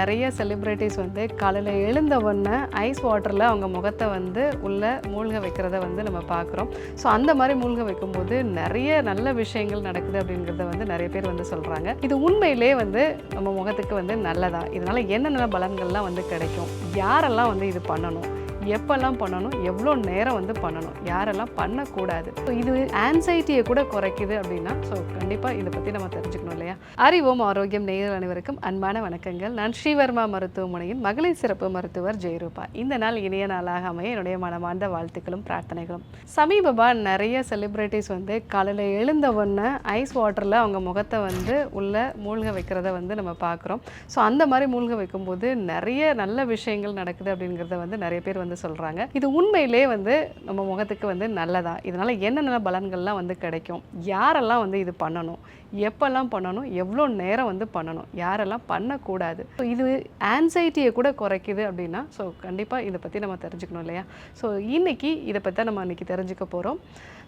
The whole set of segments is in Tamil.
நிறைய செலிப்ரிட்டிஸ் வந்து காலையில் எழுந்த உடனே ஐஸ் வாட்டரில் அவங்க முகத்தை வந்து உள்ளே மூழ்க வைக்கிறத வந்து நம்ம பார்க்குறோம். ஸோ அந்த மாதிரி மூழ்க வைக்கும்போது நிறைய நல்ல விஷயங்கள் நடக்குது அப்படிங்கிறத வந்து நிறைய பேர் வந்து சொல்கிறாங்க இது உண்மையிலே வந்து நம்ம முகத்துக்கு வந்து நல்லதா? இதனால் என்னென்ன பலன்கள்லாம் வந்து கிடைக்கும்? யாரெல்லாம் வந்து இது பண்ணணும்? எப்பெல்லாம் பண்ணணும் எவ்வளோ நேரம் வந்து பண்ணணும் யாரெல்லாம் பண்ணக்கூடாது. ஸோ இது ஆன்சைட்டியை கூட குறைக்குது அப்படின்னா ஸோ கண்டிப்பாக இதை பற்றி நம்ம தெரிஞ்சுக்கணும் இல்லையா? அறிவோம் ஆரோக்கியம் நேயர் அனைவருக்கும் அன்பான வணக்கங்கள். நான் ஸ்ரீவர்மா மருத்துவமனையின் மகளிர் சிறப்பு மருத்துவர் ஜெயரூபா. இந்த நாள் இணைய நாளாக அமைய என்னுடைய மனமார்ந்த வாழ்த்துக்களும் பிரார்த்தனைகளும். சமீபமாக நிறைய செலிப்ரிட்டிஸ் வந்து காலையில் எழுந்த உடனே ஐஸ் வாட்டரில் அவங்க முகத்தை வந்து உள்ளே மூழ்க வைக்கிறத வந்து நம்ம பார்க்குறோம். ஸோ அந்த மாதிரி மூழ்க வைக்கும்போது நிறைய நல்ல விஷயங்கள் நடக்குது அப்படிங்கிறத வந்து நிறைய பேர் வந்து சொல்கிறாங்க இது உண்மையிலே வந்து நம்ம முகத்துக்கு வந்து நல்லதா? இதனால் என்னென்ன பலன்கள்லாம் வந்து கிடைக்கும்? யாரெல்லாம் வந்து இது பண்ணணும்? எப்போல்லாம் பண்ணணும்? எவ்வளோ நேரம் வந்து பண்ணணும்? யாரெல்லாம் பண்ணக்கூடாது? ஸோ இது ஆன்சைட்டியை கூட குறைக்குது அப்படின்னா ஸோ கண்டிப்பாக இதை பற்றி நம்ம தெரிஞ்சுக்கணும் இல்லையா? ஸோ இன்னைக்கு இதை பற்றி தான் நம்ம இன்றைக்கி தெரிஞ்சுக்க போகிறோம்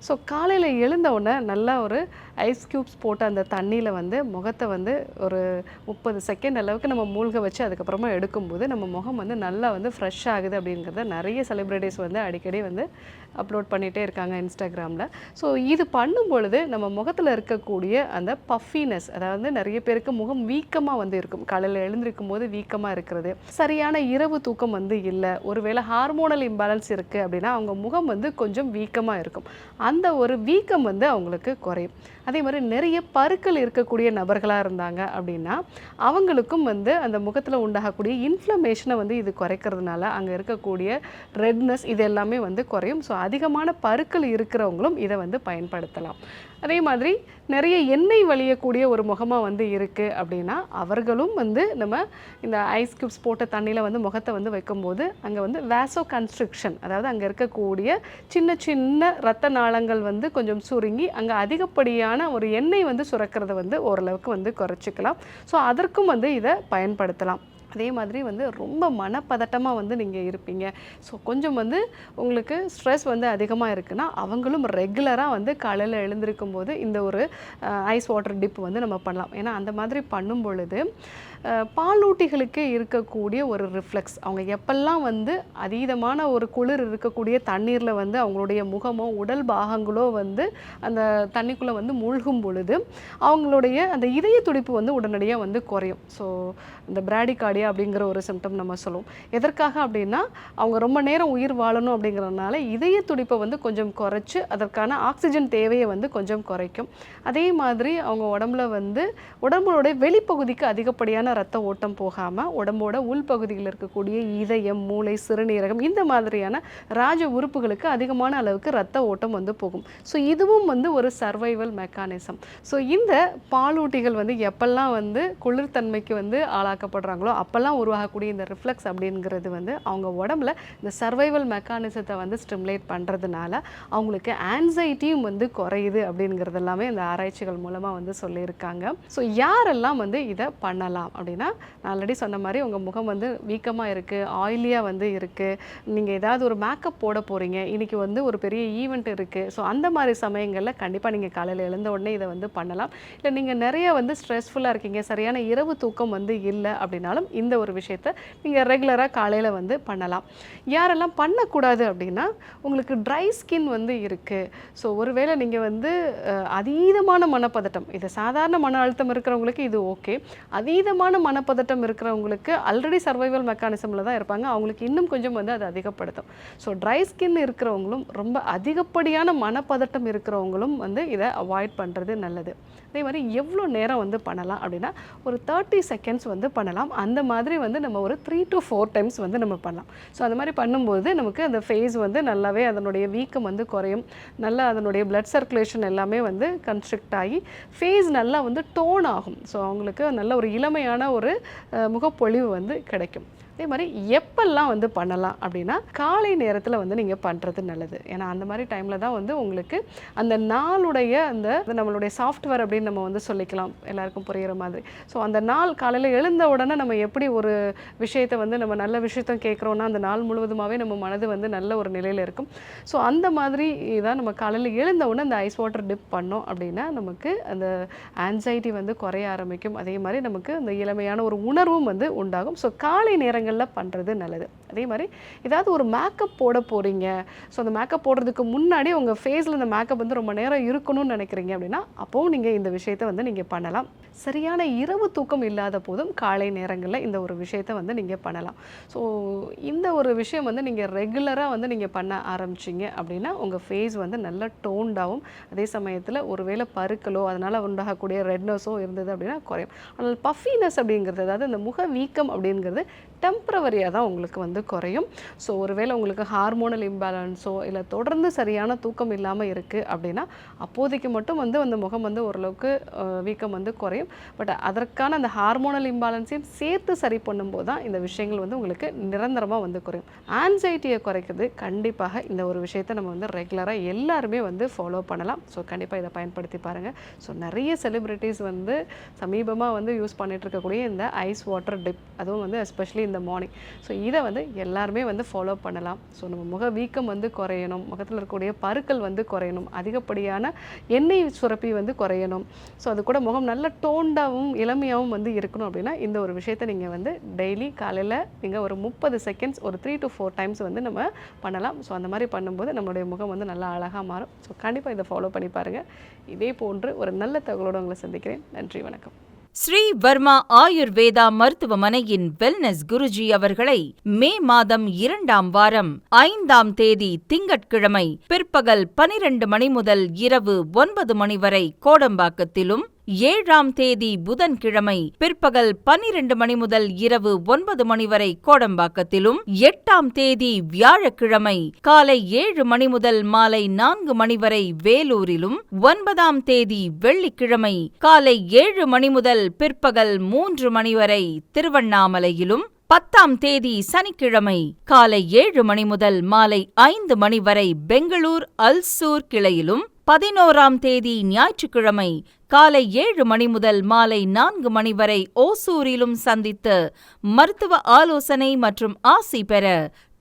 ஸோ காலையில் எழுந்த உடனே நல்லா ஒரு ஐஸ் க்யூப்ஸ் போட்டு அந்த தண்ணியில் வந்து முகத்தை வந்து ஒரு முப்பது செகண்ட் அளவுக்கு நம்ம மூழ்க வச்சு அதுக்கப்புறமா எடுக்கும்போது நம்ம முகம் வந்து நல்லா வந்து ஃப்ரெஷ் ஆகுது அப்படிங்கிறத நிறைய செலிப்ரிட்டிஸ் வந்து அடிக்கடி வந்து அப்லோட் பண்ணிகிட்டே இருக்காங்க இன்ஸ்டாகிராமில் ஸோ இது பண்ணும் பொழுது நம்ம முகத்தில் இருக்கக்கூடிய அந்த பஃபினஸ் அதாவது நிறைய பேருக்கு முகம் வீக்கமாக வந்து இருக்கும். காலையில் எழுந்திருக்கும் போது வீக்கமாக இருக்கிறது. சரியான இரவு தூக்கம் வந்து இல்லை. ஒருவேளை ஹார்மோனல் இம்பேலன்ஸ் இருக்குது அப்படின்னா அவங்க முகம் வந்து கொஞ்சம் வீக்கமாக இருக்கும். அந்த ஒரு வீக்கம் வந்து அவங்களுக்கு குறையும். அதே மாதிரி நிறைய பருக்கள் இருக்கக்கூடிய நபர்களாக இருந்தாங்க அப்படின்னா அவங்களுக்கும் வந்து அந்த முகத்தில் உண்டாகக்கூடிய இன்ஃப்ளமேஷனை வந்து இது குறைக்கிறதுனால அங்கே இருக்கக்கூடிய ரெட்னஸ் இது எல்லாமே வந்து குறையும். ஸோ அதிகமான பருக்கள் இருக்கிறவங்களும் இதை வந்து பயன்படுத்தலாம். அதே மாதிரி நிறைய எண்ணெய் வழியக்கூடிய ஒரு முகமாக வந்து இருக்குது அப்படின்னா அவர்களும் வந்து நம்ம இந்த ஐஸ் கியூப்ஸ் போட்ட தண்ணியில் வந்து முகத்தை வந்து வைக்கும்போது அங்கே வந்து வேசோ கன்ஸ்ட்ரக்ஷன் அதாவது அங்கே இருக்கக்கூடிய சின்ன சின்ன ரத்த நாளங்கள் வந்து கொஞ்சம் சுருங்கி அங்கே அதிகப்படியான ஒரு எண்ணெய் வந்து சுரக்கிறத வந்து ஓரளவுக்கு வந்து குறைச்சிக்கலாம். ஸோ அதற்கும் வந்து இதை பயன்படுத்தலாம். அதே மாதிரி வந்து ரொம்ப மனப்பதட்டமாக வந்து நீங்கள் இருப்பீங்க. ஸோ கொஞ்சம் வந்து உங்களுக்கு ஸ்ட்ரெஸ் வந்து அதிகமாக இருக்குன்னா அவங்களும் ரெகுலராக வந்து காலையில் எழுந்திருக்கும் போது இந்த ஒரு ஐஸ் வாட்டர் டிப் வந்து நம்ம பண்ணலாம். ஏன்னா அந்த மாதிரி பண்ணும் பொழுது பாலூட்டிகளுக்கு இருக்கக்கூடிய ஒரு ரிஃப்ளெக்ஸ் அவங்க எப்பெல்லாம் வந்து அதீதமான ஒரு குளிர் இருக்கக்கூடிய தண்ணீரில் வந்து அவங்களுடைய முகமோ உடல் பாகங்களோ வந்து அந்த தண்ணிக்குள்ளே வந்து மூழ்கும் பொழுது அவங்களுடைய அந்த இதய துடிப்பு வந்து உடனடியாக வந்து குறையும். ஸோ இந்த பிராடிகார்டியா அப்படிங்கிற ஒரு சிம்டம் நம்ம சொல்லுவோம். எதற்காக அப்படின்னா அவங்க ரொம்ப நேரம் உயிர் வாழணும் அப்படிங்கிறதுனால இதய துடிப்பை வந்து கொஞ்சம் குறைச்சி அதற்கான ஆக்சிஜன் தேவையை வந்து கொஞ்சம் குறைக்கும். அதே மாதிரி அவங்க உடம்புல வந்து உடம்புடைய வெளிப்பகுதிக்கு அதிகப்படியான ரத்த ஓட்டம் போகாமல் உடம்போட உள்பகுதியில் இருக்கக்கூடிய இதயம் மூளை சிறுநீரகம் இந்த மாதிரியான ராஜ உறுப்புகளுக்கு அதிகமான அளவுக்கு ரத்த ஓட்டம் வந்து போகும். ஸோ இதுவும் வந்து ஒரு சர்வைவல் மெக்கானிசம் ஸோ இந்த பாலூட்டிகள் வந்து எப்பெல்லாம் வந்து குளிர்தன்மைக்கு வந்து ஆளாக்கப்படுறாங்களோ அப்போல்லாம் உருவாகக்கூடிய இந்த ரிஃப்ளெக்ஸ் அப்படிங்கிறது வந்து அவங்க உடம்புல இந்த சர்வைவல் மெக்கானிசத்தை வந்து ஸ்டிமுலேட் பண்ணுறதுனால அவங்களுக்கு ஆன்சைட்டியும் வந்து குறையுது அப்படிங்கிறது எல்லாமே இந்த ஆராய்ச்சிகள் மூலமாக வந்து சொல்லியிருக்காங்க. ஸோ யாரெல்லாம் வந்து இதை பண்ணலாம்? அப்படின்னா நான் ஆல்ரெடி சொன்ன மாதிரி உங்கள் முகம் வந்து வீக்கமாக இருக்குது ஆயிலியாக வந்து இருக்குது நீங்கள் ஏதாவது ஒரு மேக்கப் போட போகிறீங்க இன்றைக்கி வந்து ஒரு பெரிய ஈவெண்ட் இருக்குது ஸோ அந்த மாதிரி சமயங்களில் கண்டிப்பாக நீங்கள் காலையில் எழுந்த உடனே இதை வந்து பண்ணலாம். இல்லை நீங்கள் நிறைய வந்து ஸ்ட்ரெஸ்ஃபுல்லாக இருக்கீங்க சரியான இரவு தூக்கம் வந்து இல்லை அப்படின்னாலும் இந்த ஒரு விஷயத்த நீங்கள் ரெகுலராக காலையில் வந்து பண்ணலாம். யாரெல்லாம் பண்ணக்கூடாது அப்படின்னா உங்களுக்கு ட்ரை ஸ்கின் வந்து இருக்குது ஸோ ஒருவேளை நீங்கள் வந்து அதீதமான மனப்பதட்டம் இது சாதாரண மன அழுத்தம் இருக்கிறவங்களுக்கு இது ஓகே அதீதமான மனப்பதட்டம் இருக்கிறவங்களுக்கு ஆல்ரெடி சர்வைவல் மெக்கானிசமில் தான் இருப்பாங்க. அவங்களுக்கு இன்னும் கொஞ்சம் வந்து அது அதிகப்படுத்தும். ஸோ ட்ரை ஸ்கின் இருக்கிறவங்களும் ரொம்ப அதிகப்படியான மனப்பதட்டம் இருக்கிறவங்களும் வந்து இதை அவாய்ட் பண்ணுறது நல்லது. அதே மாதிரி எவ்வளோ நேரம் வந்து பண்ணலாம் அப்படின்னா ஒரு தேர்ட்டி செகண்ட்ஸ் வந்து பண்ணலாம். அந்த மாதிரி வந்து நம்ம ஒரு த்ரீ டு ஃபோர் டைம்ஸ் வந்து நம்ம பண்ணலாம். ஸோ அந்த மாதிரி பண்ணும்போது நமக்கு அந்த ஃபேஸ் வந்து நல்லாவே அதனுடைய வீக்கம் வந்து குறையும். நல்லா அதனுடைய பிளட் சர்க்குலேஷன் எல்லாமே வந்து கன்ஸ்ட்ரக்ட் ஆகி ஃபேஸ் நல்லா வந்து டோன் ஆகும். ஸோ அவங்களுக்கு நல்ல ஒரு இளமையான ஒரு முகப்பொழிவு வந்து கிடைக்கும். அதே மாதிரி எப்பெல்லாம் வந்து பண்ணலாம் அப்படின்னா காலை நேரத்தில் வந்து நீங்கள் பண்ணுறது நல்லது. ஏன்னா அந்த மாதிரி டைமில் தான் வந்து உங்களுக்கு அந்த நாளுடைய அந்த நம்மளுடைய சாஃப்ட்வேர் அப்படின்னு நம்ம வந்து சொல்லிக்கலாம். எல்லாருக்கும் புரிகிற மாதிரி. ஸோ அந்த நாள் காலையில் எழுந்த உடனே நம்ம எப்படி ஒரு விஷயத்தை வந்து நம்ம நல்ல விஷயத்த கேட்குறோன்னா அந்த நாள் முழுவதுமாகவே நம்ம மனது வந்து நல்ல ஒரு நிலையில் இருக்கும். ஸோ அந்த மாதிரி தான் நம்ம காலையில் எழுந்த உடனே அந்த ஐஸ் வாட்டர் டிப் பண்ணோம் அப்படின்னா நமக்கு அந்த ஆன்சைட்டி வந்து குறைய ஆரம்பிக்கும். அதே மாதிரி நமக்கு அந்த இளமையான ஒரு உணர்வும் வந்து உண்டாகும். ஸோ காலை நேரங்களில் பண்ணுறது நல்லது. அதே மாதிரி ஏதாவது ஒரு மேக்கப் போட போகிறீங்க ஸோ அந்த மேக்கப் போடுறதுக்கு முன்னாடி உங்கள் ஃபேஸில் இந்த மேக்கப் வந்து ரொம்ப நேரம் இருக்கணும்னு நினைக்கிறீங்க அப்படின்னா அப்போவும் நீங்கள் இந்த விஷயத்தை வந்து நீங்கள் பண்ணலாம். சரியான இரவு தூக்கம் இல்லாத போதும் காலை நேரங்களில் இந்த ஒரு விஷயத்தை வந்து நீங்கள் பண்ணலாம். ஸோ இந்த ஒரு விஷயம் வந்து நீங்கள் ரெகுலராக வந்து நீங்கள் பண்ண ஆரம்பிச்சிங்க அப்படின்னா உங்கள் ஃபேஸ் வந்து நல்லா டோன்டாகவும் அதே சமயத்தில் ஒருவேளை பருக்களோ அதனால் உண்டாகக்கூடிய ரெட்னஸோ இருந்தது அப்படின்னா குறையும். ஆனால் பஃபினஸ் அப்படிங்கிறது அதாவது இந்த முக வீக்கம் அப்படிங்கிறது டெம்ப்ரவரியாக தான் உங்களுக்கு வந்து குறையும். ஸோ ஒருவேளை உங்களுக்கு ஹார்மோனல் இம்பேலன்ஸோ இல்லை தொடர்ந்து சரியான தூக்கம் இல்லாமல் இருக்குது அப்படின்னா அப்போதைக்கு மட்டும் வந்து அந்த முகம் வந்து ஓரளவுக்கு வீக்கம் வந்து குறையும். பட் அதற்கான அந்த ஹார்மோனல் இம்பேலன்ஸையும் சேர்த்து சரி பண்ணும்போது தான் இந்த விஷயங்கள் வந்து உங்களுக்கு நிரந்தரமாக வந்து குறையும். ஆன்சைட்டியை குறைக்கிறது கண்டிப்பாக இந்த ஒரு விஷயத்தை நம்ம வந்து ரெகுலராக எல்லாருமே வந்து ஃபாலோ பண்ணலாம். ஸோ கண்டிப்பாக இதை பயன்படுத்தி பாருங்கள் ஸோ நிறைய செலிப்ரிட்டிஸ் வந்து சமீபமாக வந்து யூஸ் பண்ணிகிட்டு இருக்கக்கூடிய இந்த ஐஸ் வாட்டர் டிப் அதுவும் வந்து எஸ்பெஷலி த மார்னிங் ஸோ இதை வந்து எல்லாருமே வந்து ஃபாலோ பண்ணலாம். ஸோ நம்ம முக வீக்கம் வந்து குறையணும். முகத்தில் இருக்கக்கூடிய பருக்கள் வந்து குறையணும். அதிகப்படியான எண்ணெய் சுரப்பி வந்து குறையணும். ஸோ அது கூட முகம் நல்ல டோண்டாகவும் இளமையாகவும் வந்து இருக்கணும் அப்படின்னா இந்த ஒரு விஷயத்தை நீங்கள் வந்து டெய்லி காலையில் நீங்கள் ஒரு முப்பது செகண்ட்ஸ் ஒரு த்ரீ டு ஃபோர் டைம்ஸ் வந்து நம்ம பண்ணலாம். ஸோ அந்த மாதிரி பண்ணும்போது நம்மளுடைய முகம் வந்து நல்லா அழகாக மாறும். ஸோ கண்டிப்பாக இதை ஃபாலோ பண்ணி பாருங்கள் இதே போன்று ஒரு நல்ல தகவலோடு உங்களை சந்திக்கிறேன். நன்றி வணக்கம். ஸ்ரீ வர்மா ஆயுர்வேதா மருத்துவமனையின் வெல்னஸ் குருஜி அவர்களை மே மாதம் இரண்டாம் வாரம் ஐந்தாம் தேதி திங்கட்கிழமை பிற்பகல் பனிரெண்டு மணி முதல் இரவு ஒன்பது மணி வரை கோடம்பாக்கத்திலும் ஏழாம் தேதி புதன்கிழமை பிற்பகல் பனிரெண்டு மணி முதல் இரவு ஒன்பது மணி வரை கோடம்பாக்கத்திலும் எட்டாம் தேதி வியாழக்கிழமை காலை ஏழு மணி முதல் மாலை நான்கு மணி வரை வேலூரிலும் ஒன்பதாம் தேதி வெள்ளிக்கிழமை காலை ஏழு மணி முதல் பிற்பகல் மூன்று மணி வரை திருவண்ணாமலையிலும் பத்தாம் தேதி சனிக்கிழமை காலை ஏழு மணி முதல் மாலை ஐந்து மணி வரை பெங்களூர் அல்சூர் கிளையிலும் பதினோராம் தேதி ஞாயிற்றுக்கிழமை காலை ஏழு மணி முதல் மாலை நான்கு மணி வரை ஓசூரிலும் சந்தித்து மருத்துவ ஆலோசனை மற்றும் ஆசி பெற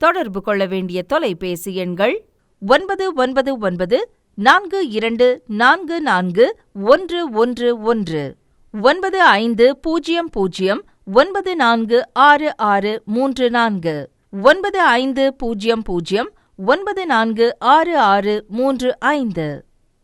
தொடர்பு கொள்ள வேண்டிய தொலைபேசி எண்கள் ஒன்பது ஒன்பது ஒன்பது நான்கு இரண்டு நான்கு நான்கு ஒன்று ஒன்று ஒன்று ஒன்பது ஐந்து பூஜ்ஜியம் பூஜ்ஜியம் ஒன்பது நான்கு ஆறு ஆறு மூன்று நான்கு ஒன்பது ஐந்து பூஜ்ஜியம் பூஜ்ஜியம் ஒன்பது நான்கு ஆறு ஆறு மூன்று ஐந்து.